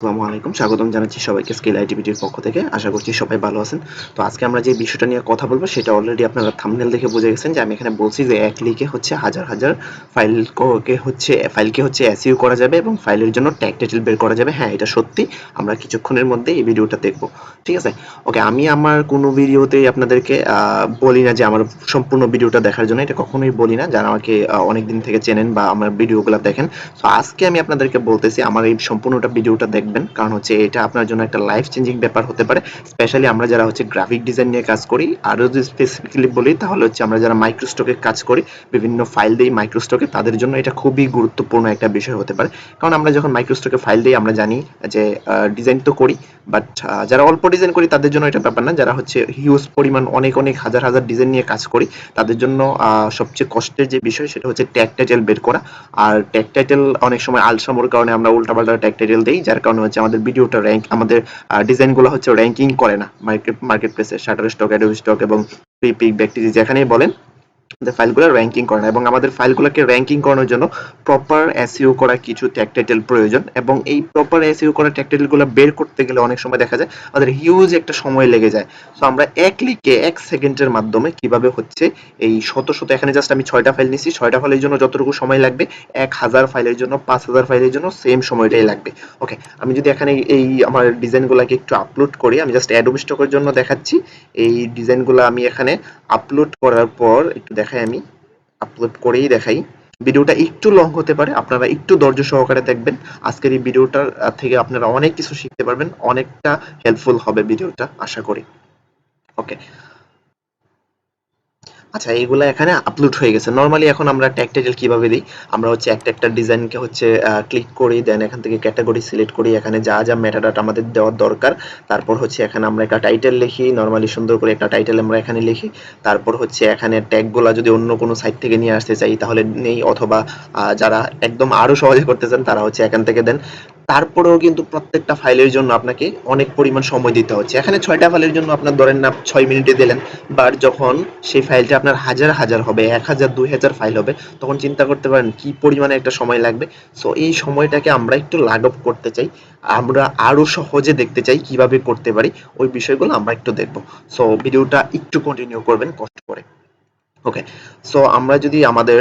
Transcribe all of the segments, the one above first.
আসসালামু আলাইকুম। স্বাগতম জানাচ্ছি সবাইকে স্কিল আইটিভিটির পক্ষ থেকে। আশা করছি সবাই ভালো আছেন। তো আজকে আমরা যে বিষয়টা নিয়ে কথা বলব, সেটা অলরেডি আপনারা থাম্বনেল দেখে বুঝে গেছেন যে আমি এখানে বলছি যে এক হচ্ছে হাজার হাজার ফাইলকে হচ্ছে ফাইলকে হচ্ছে করা যাবে এবং ফাইলের জন্য ট্যাগ টাইটেল বের করা যাবে। হ্যাঁ এটা সত্যি। আমরা কিছুক্ষণের মধ্যে এই ভিডিওটা দেখব। ঠিক আছে? ওকে আমি আমার কোনো ভিডিওতেই আপনাদেরকে বলি না যে আমার সম্পূর্ণ ভিডিওটা দেখার জন্য। এটা কখনোই বলি না। যারা আমাকে অনেক দিন থেকে চেনেন বা আমার ভিডিওগুলো দেখেন। তো আজকে আমি আপনাদেরকে বলতেছি, আমার এই সম্পূর্ণটা ভিডিওটা দেখবেন। কারণ হচ্ছে এটা আপনার জন্য একটা লাইফ চেঞ্জিং ব্যাপার হতে পারে। স্পেশালি আমরা যারা হচ্ছে গ্রাফিক ডিজাইন নিয়ে কাজ করি, আরও যদি স্পেসিফিক্যালি বলি, তাহলে হচ্ছে আমরা যারা মাইক্রোস্টকে কাজ করি, বিভিন্ন ফাইল দিই মাইক্রোস্টকে তাদের জন্য এটা খুবই গুরুত্বপূর্ণ একটা বিষয় হতে পারে। কারণ আমরা যখন মাইক্রোস্টকে ফাইল দিই, আমরা জানি যে ডিজাইন তো করি বাট যারা অল্প ডিজাইন করি, তাদের জন্য এটা ব্যাপার না। যারা হচ্ছে হিউজ পরিমাণ অনেক অনেক হাজার হাজার ডিজাইন নিয়ে কাজ করি, তাদের জন্য সবচেয়ে কষ্টের যে বিষয়, সেটা হচ্ছে ট্যাগ টাইটেল বের করা। আর ট্যাগ টাইটেল অনেক সময় আলসামোর কারণে আমরা উল্টাপাল্টা ট্যাগ টাইটেল দিই, যার কারণে হচ্ছে, আমাদের ভিডিওটা র্যাঙ্ক আমাদের ডিজাইনগুলো হচ্ছে র্যাঙ্কিং করে না। মার্কেট মার্কেট প্লেসে শাটার স্টক অ্যাডোবি স্টক এবং ফ্রি পিক ব্যাকটিজি যেখানেই বলেন ফাইলগুলো র্যাঙ্কিং করে না এবং আমাদের ফাইলগুলোকে র্যাঙ্কিং করানোর জন্য প্রপার এসইও করা কিছু ট্যাগ টাইটেল প্রয়োজন এবং এই প্রপার এসইও করা ট্যাগ টাইটেলগুলো বের করতে গেলে অনেক সময় দেখা যায় আমাদের হিউজ একটা সময় লেগে যায়। সো আমরা এক ক্লিকে এক সেকেন্ডের মাধ্যমে কীভাবে হচ্ছে এই শত শত, এখানে জাস্ট আমি ছয়টা ফাইল নিচ্ছি ছয়টা ফাইলের জন্য যতটুকু সময় লাগবে, এক হাজার ফাইলের জন্য, পাঁচ হাজার ফাইলের জন্য সেম সময়টাই লাগবে। ওকে আমি যদি এখানে এই আমার ডিজাইনগুলোকে একটু আপলোড করি, আমি জাস্ট অ্যাডোবি স্টকের জন্য দেখাচ্ছি। এই ডিজাইনগুলো আমি এখানে আপলোড করার পর একটু দেখাই আমি আপলোড করেই দেখাই। ভিডিওটা একটু লং হতে পারে, আপনারা একটু ধৈর্য সহকারে দেখবেন। আজকের এই ভিডিওটার থেকে আপনারা অনেক কিছু শিখতে পারবেন, অনেকটা হেল্পফুল হবে ভিডিওটা, আশা করি। ওকে আচ্ছা এইগুলা এখানে আপলোড হয়ে গেছে। নরমালি এখন আমরা ট্যাগ টাইটেল কীভাবে দিই? আমরা হচ্ছে একটা একটা ডিজাইনকে হচ্ছে ক্লিক করি দেন এখান থেকে ক্যাটাগরি সিলেক্ট করি। এখানে যা যা মেটাডাটা আমাদের দেওয়ার দরকার, তারপর হচ্ছে এখানে আমরা একটা টাইটেল লিখি। নরমালি সুন্দর করে একটা টাইটেল আমরা এখানে লিখি। তারপর হচ্ছে এখানে ট্যাগগুলা যদি অন্য কোনো সাইট থেকে নিয়ে আসতে চাই, তাহলে নেই অথবা যারা একদম আরও সহজে করতে চান, তারা হচ্ছে এখান থেকে দেন। তারপরেও কিন্তু প্রত্যেকটা ফাইলের জন্য আপনাকে অনেক পরিমাণ সময় দিতে হচ্ছে। এখানে ছয়টা ফাইলের জন্য আপনার ধরেন না ছয় মিনিটে দিলেন বাট যখন সেই ফাইলটা আপনার হাজার হাজার হবে, এক হাজার, দুই হাজার ফাইল হবে, তখন চিন্তা করতে পারেন কি পরিমাণে একটা সময় লাগবে। সো এই সময়টাকে আমরা একটু লাঘব করতে চাই, আমরা আরও সহজে দেখতে চাই কীভাবে করতে পারি, ওই বিষয়গুলো আমরা একটু দেখব। সো ভিডিওটা একটু কন্টিনিউ করবেন, কষ্ট করে। ওকে সো আমরা যদি আমাদের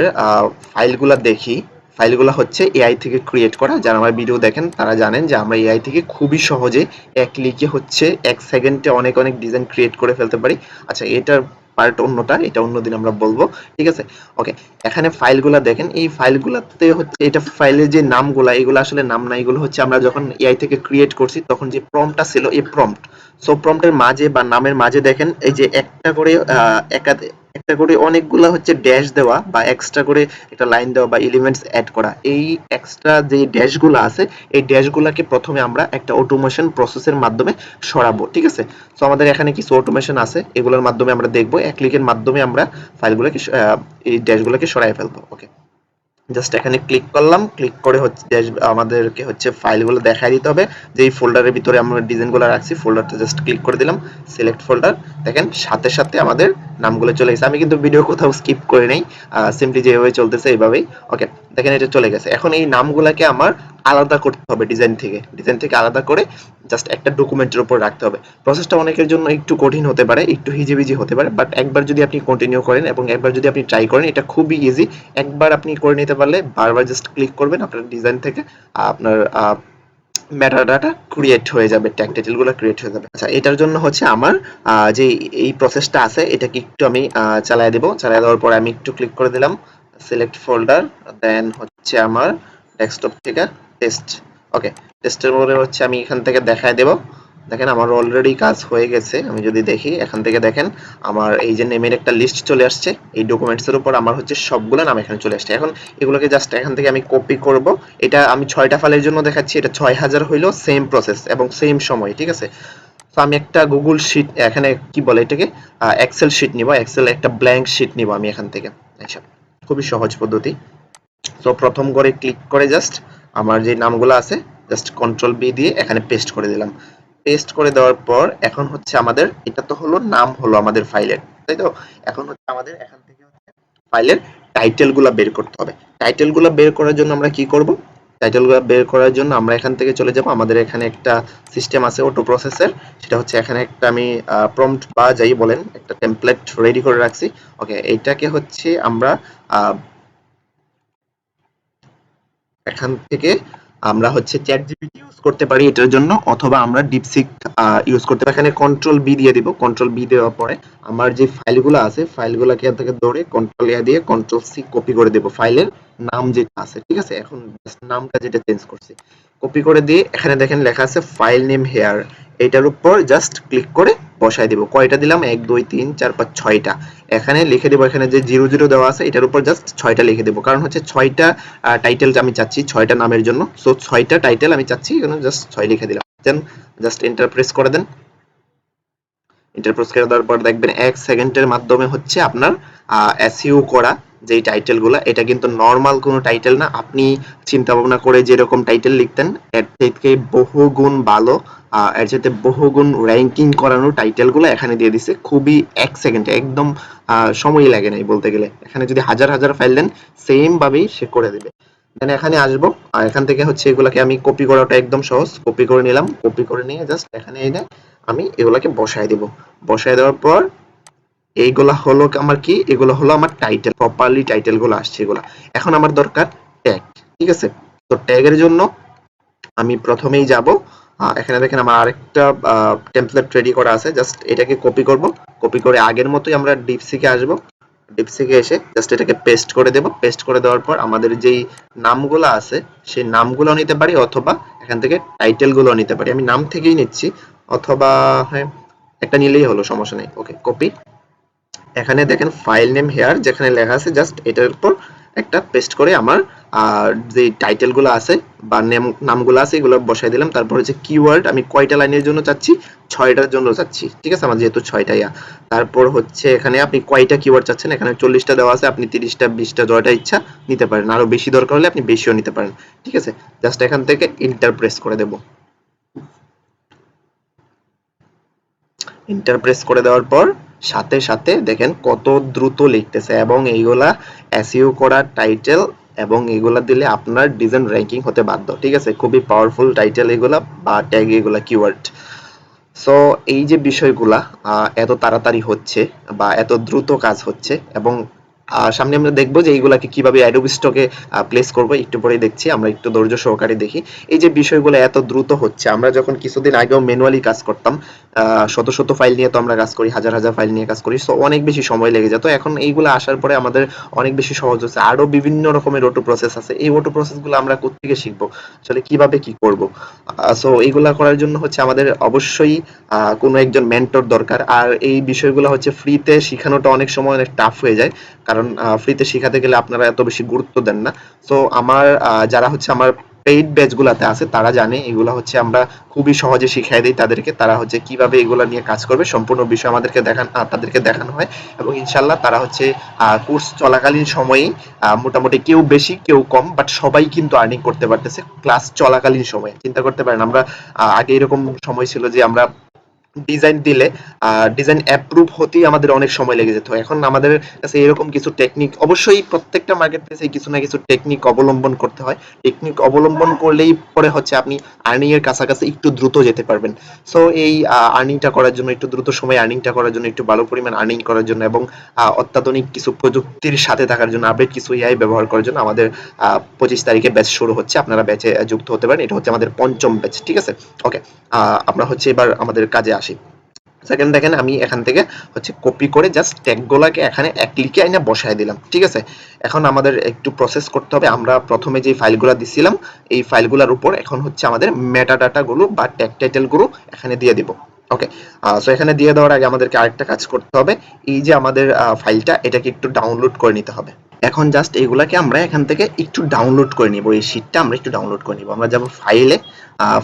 ফাইলগুলো দেখি ফাইলগুলো হচ্ছে এআই থেকে ক্রিয়েট করা। যারা আমার ভিডিও দেখেন, তারা জানেন যে আমরা এআই থেকে খুবই সহজে এক ক্লিকে হচ্ছে এক সেকেন্ডে অনেক অনেক ডিজাইন ক্রিয়েট করে ফেলতে পারি। আচ্ছা এটার পার্ট অন্যটা, এটা অন্যদিন আমরা বলব, ঠিক আছে? ওকে এখানে ফাইলগুলা দেখেন। এই ফাইলগুলাতে হচ্ছে, এটা ফাইলের যে নামগুলা, এগুলো আসলে নাম না, এগুলো হচ্ছে আমরা যখন এআই থেকে ক্রিয়েট করছি, তখন যে প্রম্পটটা ছিল, এই প্রম্পট সো প্রম্পটের মাঝে বা নামের মাঝে দেখেন, এই যে একটা করে একাধিক একটা করে অনেকগুলা হচ্ছে ড্যাশ দেওয়া বা এক্সট্রা করে একটা লাইন দেওয়া বা এলিমেন্টস অ্যাড করা। এই এক্সট্রা যে ড্যাশগুলো আছে, এই ড্যাশগুলোকে প্রথমে আমরা একটা অটোমেশন প্রসেসের মাধ্যমে সরাবো, ঠিক আছে? সো আমাদের এখানে কিছু অটোমেশন আছে, এগুলোর মাধ্যমে আমরা দেখব। এক ক্লিকের মাধ্যমে আমরা ফাইলগুলোকে এই ড্যাশগুলোকে সরাই ফেলব ওকে জাস্ট এখানে ক্লিক করলাম ক্লিক করে হচ্ছে আমাদেরকে হচ্ছে ফাইলগুলো দেখাই দিতে হবে। যে এই ফোল্ডারের ভিতরে আমরা ডিজাইনগুলো রাখছি ফোল্ডারটা জাস্ট ক্লিক করে দিলাম সিলেক্ট ফোল্ডার দেখেন, সাথে সাথে আমাদের নামগুলো চলে গেছে। আমি কিন্তু ভিডিও কোথাও স্কিপ করে নেই সিম্পলি যেভাবে চলতেছে এইভাবেই। ওকে দেখেন এটা চলে গেছে। এখন এই নামগুলোকে আমার আলাদা করতে হবে ডিজাইন থেকে। ডিজাইন থেকে আলাদা করে জাস্ট একটা ডকুমেন্টের উপর রাখতে হবে। প্রসেসটা অনেকের জন্য একটু কঠিন হতে পারে, একটু হিজিবিজি হতে পারে বাট একবার যদি আপনি কন্টিনিউ করেন এবং একবার যদি আপনি ট্রাই করেন, এটা খুবই ইজি একবার আপনি করে নিতে পারলে বারবার জাস্ট ক্লিক করবেন, আপনার ডিজাইন থেকে আপনার মেটাডাটা ক্রিয়েট হয়ে যাবে ট্যাগ টাইটেলগুলো ক্রিয়েট হয়ে যাবে। আচ্ছা এটার জন্য হচ্ছে আমার যে এই প্রসেসটা আছে, এটাকে একটু আমি চালায় দেবো। চালায় দেওয়ার পরে আমি একটু ক্লিক করে দিলাম সিলেক্ট ফোল্ডার দেন হচ্ছে আমার ডেস্কটপ থেকে টেস্ট ওকে টেস্টের পরে হচ্ছে আমি এখান থেকে দেখায় দেবো। দেখেন, আমার অলরেডি কাজ হয়ে গেছে। আমি যদি দেখি, এখান থেকে দেখেন, আমার এই যে নেমের একটা লিস্ট চলে আসছে। এই ডকুমেন্টসের উপর আমার হচ্ছে সবগুলো নাম এখানে চলে আসছে। এখন এগুলোকে জাস্ট এখান থেকে আমি কপি করব। এটা আমি ছয়টা ফাইলের জন্য দেখাচ্ছি। এটা ছয় হাজার হইল সেম প্রসেস এবং সেম সময়, ঠিক আছে? তো আমি একটা গুগল শিট এখানে কি বলে এটাকে? এক্সেল শিট নিব। এক্সেল একটা ব্ল্যাঙ্ক শিট নিব আমি এখান থেকে। আচ্ছা খুবই সহজ পদ্ধতি। তো প্রথম করে ক্লিক করে জাস্ট আমার যে নামগুলো আছে জাস্ট কন্ট্রোল বি দিয়ে এখানে পেস্ট করে দিলাম। পেস্ট করে দেওয়ার পর এখন হচ্ছে আমাদের, এটা তো হলো নাম হলো আমাদের ফাইলের তাই তো? এখন হচ্ছে আমাদের এখান থেকে হচ্ছে ফাইলের টাইটেলগুলা বের করতে হবে। টাইটেলগুলা বের করার জন্য আমরা কি করব? টাইটেলগুলো বের করার জন্য আমরা এখান থেকে চলে যাব। আমাদের এখানে একটা সিস্টেম আছে অটো প্রসেসের সেটা হচ্ছে এখানে একটা আমি প্রম্পট বা যাই বলেন, একটা টেমপ্লেট রেডি করে রাখছি। ওকে এইটাকে হচ্ছে আমরা এখান থেকে আমরা হচ্ছে চ্যাট জিপিটি ইউজ করতে পারি এটার জন্য, অথবা আমরা ডিপসিক ইউজ করতে পারি। এখানে কন্ট্রোল বি দিয়ে দিব কন্ট্রোল বি দেওয়ার পরে আমার যে ফাইলগুলো আছে ফাইলগুলোকে এখান থেকে ধরে কন্ট্রোল এ দিয়ে কন্ট্রোল সি কপি করে দেব ফাইলের নাম যেটা আছে, ঠিক আছে? এখন নামটা যেটা চেঞ্জ করছি। কপি করে দিয়ে এখানে দেখেন লেখা আছে ফাইল নেম হেয়ার এটার উপর জাস্ট ক্লিক করে বসায় দিব। কয়টা দিলাম? এক দুই তিন চার পাঁচ ছয়টা। এখানে লিখে দেবো এখানে যে জিরো জিরো দেওয়া আছে এটার উপর জাস্ট ছয়টা লিখে দেবো। কারণ হচ্ছে ছয়টা টাইটেল আমি চাচ্ছি ছয়টা নামের জন্য। সো ছয়টা টাইটেল আমি চাচ্ছি এখানে জাস্ট ছয় লিখে দিলাম। দেন জাস্ট এন্টার প্রেস করে দেন। এন্টার প্রেস করে দেওয়ার পর দেখবেন এক সেকেন্ডের মাধ্যমে হচ্ছে আপনার এসইও করা যেই টাইটেলগুলো এটা কিন্তু নর্মাল কোনো টাইটেল না। আপনি চিন্তা ভাবনা করে যেরকম টাইটেল লিখতেন এর থেকে বহুগুণ ভালো আহ, এর সাথে বহুগুণ র্যাঙ্কিং করানো টাইটেলগুলো এখানে দিয়ে দিছে। খুবই এক সেকেন্ডে একদম সময় লাগে নাই বলতে গেলে। এখানে যদি হাজার হাজার ফাইল দেন সেম ভাবেই সে করে দেবে। দেন এখানে আসব। আর এখান থেকে হচ্ছে এগুলাকে আমি কপি করাটা একদম সহজ। কপি করে নিলাম। কপি করে নিয়ে জাস্ট এখানে এনে আমি এগুলাকে বসায় দেব। বসায় দেওয়ার পর এইগুলা হলো আমার কি? এগুলো হলো আমার টাইটেল প্রপারলি টাইটেলগুলো আসছে এগুলা। এখন আমার দরকার ট্যাগ ঠিক আছে? তো ট্যাগের জন্য আমি প্রথমেই যাব। এখানে দেখেন আমার আরেকটা টেমপ্লেট রেডি করা আছে। জাস্ট এটাকে কপি করব। কপি করে আগের মতোই আমরা ডিপসিকে আসব। ডিপসিকে এসে জাস্ট এটাকে পেস্ট করে দেব। পেস্ট করে দেওয়ার পর আমাদের যেই নামগুলো আছে, সেই নামগুলো নিতে পারি অথবা এখান থেকে টাইটেলগুলো নিতে পারি। আমি নাম থেকেই নিচ্ছি। অথবা হ্যাঁ একটা নিলেই হলো, সমস্যা নেই। ওকে কপি এখানে দেখেন ফাইল নেম হেয়ার যেখানে লেখা আছে জাস্ট এটার উপর একটা পেস্ট করে আমার যে টাইটেলগুলো আছে বা নেম নামগুলো আছে, এগুলো বসাই দিলাম। তারপর হচ্ছে কিওয়ার্ড আমি কয়টা লাইনের জন্য চাচ্ছি? ছয়টার জন্য চাচ্ছি। ঠিক আছে? আমার যেহেতু ছয়টা, ইয়া। তারপর হচ্ছে এখানে আপনি কয়টা কিওয়ার্ড চাচ্ছেন? এখানে চল্লিশটা দেওয়া আছে, আপনি তিরিশটা, বিশটা যয়টা ইচ্ছা নিতে পারেন। আরও বেশি দরকার হলে আপনি বেশিও নিতে পারেন। ঠিক আছে? জাস্ট এখান থেকে ইন্টার প্রেস করে দেব। ইন্টার প্রেস করে দেওয়ার পর সাথে সাথে দেখেন কত দ্রুত লিখতেছে এবং এইগুলা এসইও করা টাইটেল এবং এগুলা দিলে আপনার ডিজাইন র্যাঙ্কিং হতে বাধ্য, ঠিক আছে? খুবই পাওয়ারফুল টাইটেল এগুলা বা ট্যাগ এগুলা কিওয়ার্ড সো এই যে বিষয়গুলা এত তাড়াতাড়ি হচ্ছে বা এত দ্রুত কাজ হচ্ছে এবং সামনে আমরা দেখব যে এইগুলাকে কীভাবে অ্যাডোবি স্টকে প্লেস করব। একটু পরেই দেখছি, আমরা একটু ধৈর্য সহকারে দেখি। এই যে বিষয়গুলো এত দ্রুত হচ্ছে, আমরা যখন কিছুদিন আগেও ম্যানুয়ালি কাজ করতাম শত শত ফাইল নিয়ে তো আমরা কাজ করি, হাজার হাজার ফাইল নিয়ে কাজ করি সো অনেক বেশি সময় লেগে যেত এখন এইগুলো আসার পরে আমাদের অনেক বেশি সহজ হচ্ছে। আরও বিভিন্ন রকমের অটো প্রসেস আছে। এই অটো প্রসেসগুলো আমরা কোত্থেকে শিখব? আসলে কীভাবে কি করব? সো এইগুলা করার জন্য হচ্ছে আমাদের অবশ্যই কোনো একজন মেন্টর দরকার। আর এই বিষয়গুলো হচ্ছে ফ্রিতে শেখানোটা অনেক সময় অনেক টাফ হয়ে যায়। কারণ ফ্রিতে শেখাতে গেলে আপনারা এত বেশি গুরুত্ব দেন না। সো আমার যারা হচ্ছে আমার পেইড ব্যাচগুলোতে আছে, তারা জানে, এগুলো হচ্ছে আমরা খুবই সহজে শিখাই দিই তাদেরকে, তারা হচ্ছে কীভাবে এগুলো নিয়ে কাজ করবে, সম্পূর্ণ বিষয় আমাদেরকে দেখান তাদেরকে দেখানো হয় এবং ইনশাল্লাহ তারা হচ্ছে কোর্স চলাকালীন সময়েই মোটামুটি কেউ বেশি, কেউ কম বাট সবাই কিন্তু আর্নিং করতে পারতেছে ক্লাস চলাকালীন সময়ে। চিন্তা করতে পারেন, আমরা আগে এরকম সময় ছিল যে আমরা ডিজাইন দিলে ডিজাইন অ্যাপ্রুভ হতেই আমাদের অনেক সময় লেগে যেত। এখন আমাদের কাছে এরকম কিছু টেকনিক অবশ্যই প্রত্যেকটা মার্কেট প্লেসে কিছু না কিছু টেকনিক অবলম্বন করতে হয়। টেকনিক অবলম্বন করলেই পরে হচ্ছে আপনি আর্নিং এর কাছাকাছি একটু দ্রুত যেতে পারবেন। সো এই আর্নিংটা করার জন্য, একটু দ্রুত সময় আর্নিংটা করার জন্য, একটু ভালো পরিমাণ আর্নিং করার জন্য এবং অত্যাধুনিক কিছু প্রযুক্তির সাথে থাকার জন্য আপডেট কিছু এআই ব্যবহার করার জন্য আমাদের পঁচিশ তারিখে ব্যাচ শুরু হচ্ছে। আপনারা ব্যাচে যুক্ত হতে পারেন। এটা হচ্ছে আমাদের পঞ্চম ব্যাচ ঠিক আছে? ওকে আমরা হচ্ছে এবার আমাদের কাজে আসি। সেকেন্ড দেখেন, আমি এখান থেকে হচ্ছে কপি করে জাস্ট ট্যাগগুলোকে এখানে এক ক্লিকে আইনা বসায় দিলাম, ঠিক আছে? এখন আমাদের একটু প্রসেস করতে হবে। আমরা প্রথমে যে ফাইলগুলো দিছিলাম, এই ফাইলগুলোর উপর এখন হচ্ছে আমাদের মেটা ডাটাগুলো বা ট্যাগ টাইটেলগুলো এখানে দিয়ে দিব ওকে সো এখানে দিয়ে দেওয়ার আগে আমাদেরকে আরেকটা কাজ করতে হবে। এই যে আমাদের ফাইলটা এটাকে একটু ডাউনলোড করে নিতে হবে। এখন জাস্ট এগুলাকে আমরা এখান থেকে একটু ডাউনলোড করে নিব। এই শীটটা আমরা একটু ডাউনলোড করে নিব। আমরা যাব ফাইলে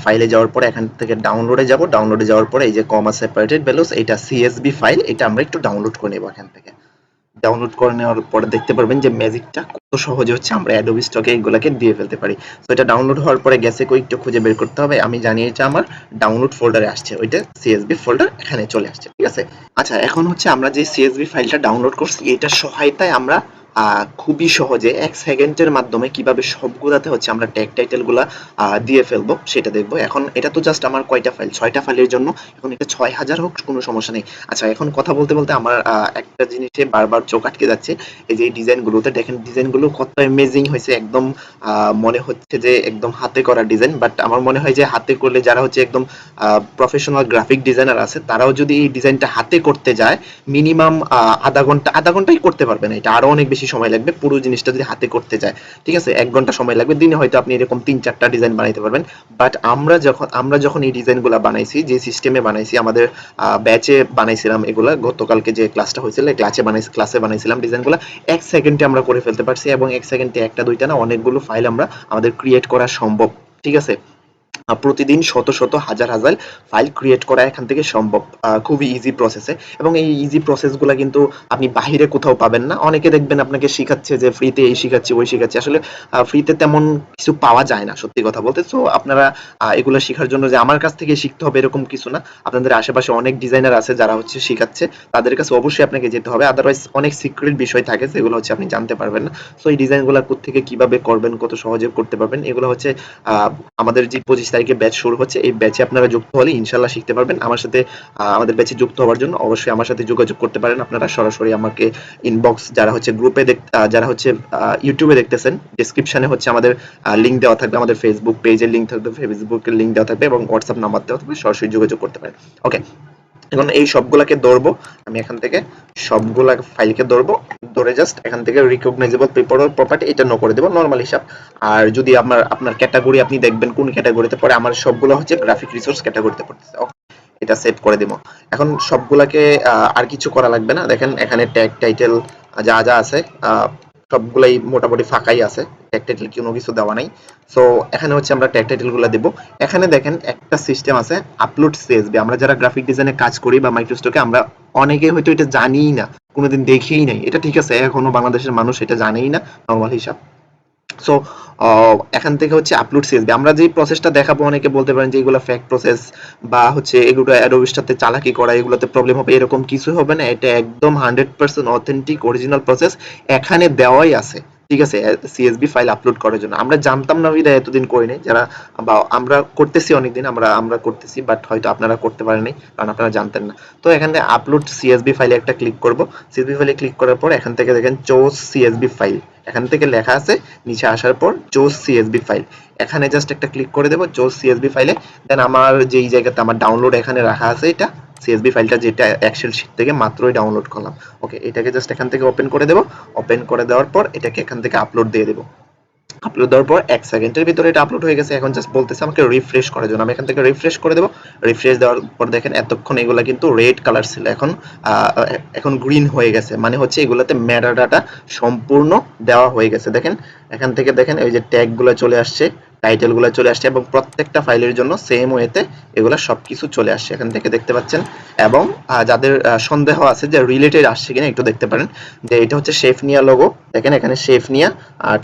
ফাইলে যাওয়ার পরে এখান থেকে ডাউনলোডে যাব। ডাউনলোডে যাওয়ার পরে এই যে কমা সেপারেটেড ভ্যালুস এটা সিএসবি ফাইল এটা আমরা একটু ডাউনলোড করে নেব এখান থেকে। ডাউনলোড করে নেওয়ার পরে দেখতে পারবেন যে ম্যাজিকটা কত সহজে হচ্ছে আমরা অ্যাডোবি স্টকে এগুলাকে দিয়ে ফেলতে পারি। তো এটা ডাউনলোড হওয়ার পরে কই? একটু খুঁজে বের করতে হবে। আমি জানি এটা আমার ডাউনলোড ফোল্ডারে আসছে। ওইটা সিএসবি ফোল্ডার এখানে চলে আসছে, ঠিক আছে? আচ্ছা এখন হচ্ছে আমরা যে সিএসবি ফাইলটা ডাউনলোড করছি, এটার সহায়তায় আমরা খুবই সহজে এক সেকেন্ডের মাধ্যমে কীভাবে সবগুলাতে হচ্ছে আমরা ট্যাগ টাইটেলগুলা আহ, দিয়ে ফেলব সেটা দেখব। এখন এটা তো জাস্ট আমার কয়টা ফাইল ছয়টা ফাইলের জন্য। এখন এটা ছয় হাজার হোক কোনো সমস্যা নেই। আচ্ছা এখন কথা বলতে বলতে আমার একটা জিনিসে বারবার চোখ আটকে যাচ্ছে। এই যে ডিজাইন গুলোতে দেখেন ডিজাইনগুলো কত অ্যামেজিং হয়েছে। একদম মনে হচ্ছে যে একদম হাতে করা ডিজাইন বাট আমার মনে হয় যে হাতে করলে যারা হচ্ছে একদম প্রফেশনাল গ্রাফিক ডিজাইনার আছে তারাও যদি এই ডিজাইনটা হাতে করতে যায় মিনিমাম আধা ঘণ্টা আধা ঘন্টাই করতে পারবে না। এটা আরও অনেক বেশি সময় লাগবে পুরো জিনিসটা যদি হাতে করতে যায়। ঠিক আছে? এক ঘণ্টা সময় লাগবে, দিনে হয়তো আপনি এরকম তিন চারটা ডিজাইন বানাইতে পারবেন। বাট আমরা যখন আমরা যখন এই ডিজাইনগুলো বানাইছি, যে সিস্টেমে বানাইছি, আমাদের ব্যাচে বানাইছিলাম এগুলা, গতকালকে যে ক্লাসটা হয়েছিল ক্লাসে বানাইছি ক্লাসে বানাইছিলাম ডিজাইনগুলো এক সেকেন্ডে আমরা করে ফেলতে পারছি এবং এক সেকেন্ডে একটা, দুইটা না অনেকগুলো ফাইল আমরা আমাদের ক্রিয়েট করা সম্ভব। ঠিক আছে? প্রতিদিন শত শত হাজার হাজার ফাইল ক্রিয়েট করা এখান থেকে সম্ভব খুবই ইজি প্রসেসে এবং এই ইজি প্রসেসগুলো কিন্তু আপনি বাহিরে কোথাও পাবেন না। অনেকে দেখবেন আপনাকে শিখাচ্ছে যে ফ্রিতে এই শিখাচ্ছে, ওই শিখাচ্ছে। আসলে ফ্রিতে তেমন কিছু পাওয়া যায় না, সত্যি কথা বলতে। সো আপনারা এগুলো শেখার জন্য যে আমার কাছ থেকে শিখতে হবে এরকম কিছু না। আপনাদের আশেপাশে অনেক ডিজাইনার আছে যারা হচ্ছে শিখাচ্ছে। তাদের কাছে অবশ্যই আপনাকে যেতে হবে। আদারওয়াইজ অনেক সিক্রেট বিষয় থাকে যেগুলো হচ্ছে আপনি জানতে পারবেন না। সো এই ডিজাইনগুলো থেকে কীভাবে করবেন, কত সহজে করতে পারবেন, এগুলো হচ্ছে আমাদের যে পঁচিশ তারিখে ব্যাচ শুরু হচ্ছে। এই ব্যাচে আপনারা যুক্ত হলে ইনশাল্লাহ শিখতে পারবেন। আমার সাথে আমাদের ব্যাচে যুক্ত হওয়ার জন্য অবশ্যই আমার সাথে যোগাযোগ করতে পারেন। আপনারা সরাসরি আমাকে ইনবক্স যারা হচ্ছে গ্রুপে যারা হচ্ছে ইউটিউবে দেখতেছেন ডিসক্রিপশনে হচ্ছে আমাদের লিঙ্ক দেওয়া থাকবে। আমাদের ফেসবুক পেজের লিঙ্ক থাকবে ফেসবুকের লিঙ্ক দেওয়া থাকবে এবং হোয়াটসঅ্যাপ নাম্বার দেওয়া থাকবে। সরাসরি যোগাযোগ করতে পারেন। ওকে এখন এই সবগুলাকে ধরবো। আমি এখান থেকে সবগুলা ফাইলকে ধরবো। ধরে জাস্ট এখান থেকে রিকগনাইজেবল পেপার প্রপার্টি এটা নো করে দেবো নর্মাল হিসাব। আর যদি আপনার আপনার ক্যাটাগরি আপনি দেখবেন কোন ক্যাটাগরিতে পড়ে, আমার সবগুলো হচ্ছে গ্রাফিক রিসোর্স ক্যাটাগরিতে পড়তেছে। এটা সেভ করে দেবো। এখন সবগুলাকে আর কিছু করা লাগবে না। দেখেন এখানে ট্যাগ টাইটেল যা যা আছে সবগুলাই মোটামুটি ফাঁকাই আছে। ট্যাগ টাইটেল কোনো কিছু দেওয়া নাই। সো এখানে হচ্ছে আমরা ট্যাগ টাইটেলগুলো দেবো। এখানে দেখেন একটা সিস্টেম আছে আপলোড সিএসবি আমরা যারা গ্রাফিক ডিজাইনে কাজ করি বা মাইক্রোস্টকে আমরা অনেকে হয়তো এটা জানিই না, কোনোদিন দেখেই নাই। এটা ঠিক আছে, এখনও বাংলাদেশের মানুষ এটা জানেই না নর্মাল হিসাব। সো এখান থেকে হচ্ছে আপলোড সিএসবি আমরা যে প্রসেসটা দেখাবো, অনেকে বলতে পারেন যে এগুলো ফ্যাক প্রসেস বা হচ্ছে এগুলো অ্যাডোবির সাথে চালাকি করা, এগুলোতে প্রবলেম হবে, এরকম কিছু হবে না। এটা একদম hundred percent authentic original process এখানে দেওয়াই আছে। ঠিক আছে সিএসবি ফাইল আপলোড করার জন্য। আমরা জানতাম না বিধায় এতদিন করিনি যারা বা আমরা করতেছি অনেকদিন, আমরা আমরা করতেছি বাট হয়তো আপনারা করতে পারেনি কারণ আপনারা জানতেন না। তো এখানে আপলোড সিএসবি ফাইলে একটা ক্লিক করব। সিএসবি ফাইলে ক্লিক করার পর এখান থেকে দেখেন চোজ সিএসবি ফাইল এখান থেকে লেখা আছে, নিচে আসার পর চোজ সিএসবি ফাইল এখানে জাস্ট একটা ক্লিক করে দেবো চোজ সিএসবি ফাইলে দেন আমার যেই জায়গাতে আমার ডাউনলোড এখানে রাখা আছে এটা। সিএসবি ফাইলটা যেটা এক্সেল শিট থেকে মাত্রই ডাউনলোড করলাম। ওকে এটাকে জাস্ট এখান থেকে ওপেন করে দেবো। ওপেন করে দেওয়ার পর এটাকে এখান থেকে আপলোড দিয়ে দেবো। আপলোড দেওয়ার পর এক সেকেন্ডের ভিতরে এটা আপলোড হয়ে গেছে। এখন জাস্ট বলতেছে আমাকে রিফ্রেশ করার জন্য। আমি এখান থেকে রিফ্রেশ করে দেবো। রিফ্রেশ দেওয়ার পর দেখেন এতক্ষণ এগুলা কিন্তু রেড কালার ছিল। এখন এখন গ্রিন হয়ে গেছে। মানে হচ্ছে এগুলাতে মেটাডাটা সম্পূর্ণ দেওয়া হয়ে গেছে। দেখেন, এখান থেকে দেখেন ওই যে ট্যাগগুলো চলে আসছে। টাইটেলগুলো চলে আসছে এবং প্রত্যেকটা ফাইলের জন্য সেম ওয়েতে এগুলা সবকিছু চলে আসছে এখান থেকে দেখতে পাচ্ছেন। এবং যাদের সন্দেহ আছে যে রিলেটেড আসছে কিনা একটু দেখতে পারেন। যে এটা হচ্ছে শেফ নিয়া লোগো দেখেন এখানে শেফ নিয়া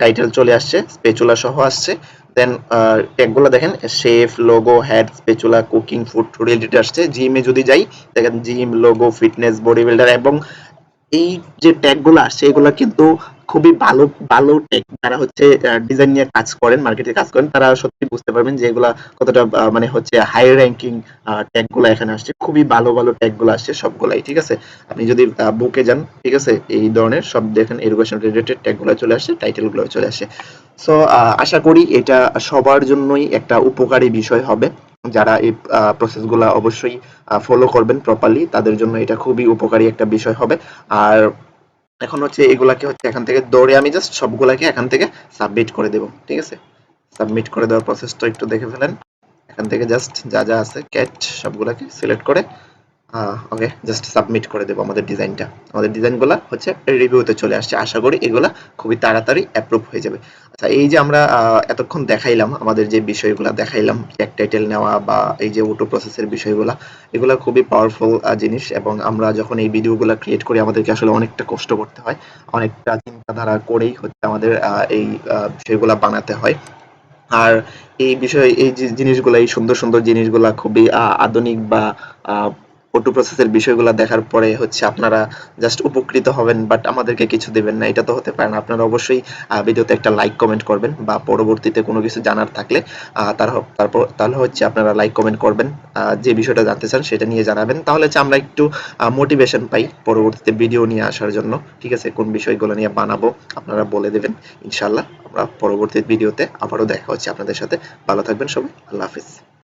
টাইটেল চলে আসছে স্পেচুলা সহ আসছে। দেন ট্যাগগুলো দেখেন chef logo head spatula cooking food related আসছে। জিমে যদি যাই, দেখেন gym logo fitness body builder এবং এই যে ট্যাগগুলো আসছে, এগুলো কিন্তু খুবই ভালো ভালো ট্যাগ যারা হচ্ছে ডিজাইন নিয়ে কাজ করেন মার্কেটে কাজ করেন, তারা সত্যি বুঝতে পারবেন যে এগুলা কতটা মানে হচ্ছে হাই র্যাঙ্কিং ট্যাগগুলো এখানে আসছে। খুবই ভালো ভালো ট্যাগগুলো আসছে সবগুলাই, ঠিক আছে? আপনি যদি বুকে যান, ঠিক আছে? এই ধরনের সব দেখেন এডুকেশন রিলেটেড ট্যাগগুলো চলে আসছে টাইটেলগুলো চলে আসে সো আশা করি এটা সবার জন্যই একটা উপকারী বিষয় হবে। যারা এই প্রসেসগুলা অবশ্যই ফলো করবেন প্রপারলি তাদের জন্য এটা খুবই উপকারী একটা বিষয় হবে। আর এখন হচ্ছে এগুলাকে হচ্ছে এখান থেকে দৌড়ে আমি জাস্ট সবগুলাকে এখান থেকে সাবমিট করে দেব, ঠিক আছে? সাবমিট করে দেওয়ার প্রসেসটা একটু দেখে ফেলেন। এখান থেকে জাস্ট যা যা আছে ক্যাট সবগুলাকে সিলেক্ট করে ওকে জাস্ট সাবমিট করে দেবো আমাদের ডিজাইনটা। আমাদের ডিজাইনগুলো হচ্ছে রিভিউতে চলে আসছে। আশা করি এগুলা খুবই তাড়াতাড়ি অ্যাপ্রুভ হয়ে যাবে। আচ্ছা এই যে আমরা এতক্ষণ দেখাইলাম, আমাদের যে বিষয়গুলো দেখাইলাম ট্যাগ টাইটেল নেওয়া বা এই যে প্রসেসের বিষয়গুলো, এগুলো খুবই পাওয়ারফুল জিনিস এবং আমরা যখন এই ভিডিওগুলো ক্রিয়েট করি, আমাদেরকে আসলে অনেকটা কষ্ট করতে হয়। অনেকটা চিন্তাধারা করেই হচ্ছে আমাদের এই বিষয়গুলো বানাতে হয়। আর এই বিষয়, এই জিনিসগুলো, এই সুন্দর সুন্দর জিনিসগুলা খুবই আধুনিক বা ওটু প্রসেসের বিষয়গুলো দেখার পরে হচ্ছে আপনারা জাস্ট উপকৃত হবেন বাট আমাদেরকে কিছু দেবেন না। এটা তো হতে পারে না। আপনারা অবশ্যই ভিডিওতে একটা লাইক কমেন্ট করবেন বা পরবর্তীতে কোনো কিছু জানার থাকলে তার তারপর, তাহলে হচ্ছে আপনারা লাইক কমেন্ট করবেন যে বিষয়টা জানতে চান সেটা নিয়ে জানাবেন। তাহলে হচ্ছে আমরা একটু মোটিভেশন পাই পরবর্তীতে ভিডিও নিয়ে আসার জন্য। ঠিক আছে? কোন বিষয়গুলো নিয়ে বানাবো আপনারা বলে দেবেন। ইনশাল্লাহ আমরা পরবর্তী ভিডিওতে আবারও দেখা হচ্ছে আপনাদের সাথে। ভালো থাকবেন সবাই। আল্লাহ হাফিজ।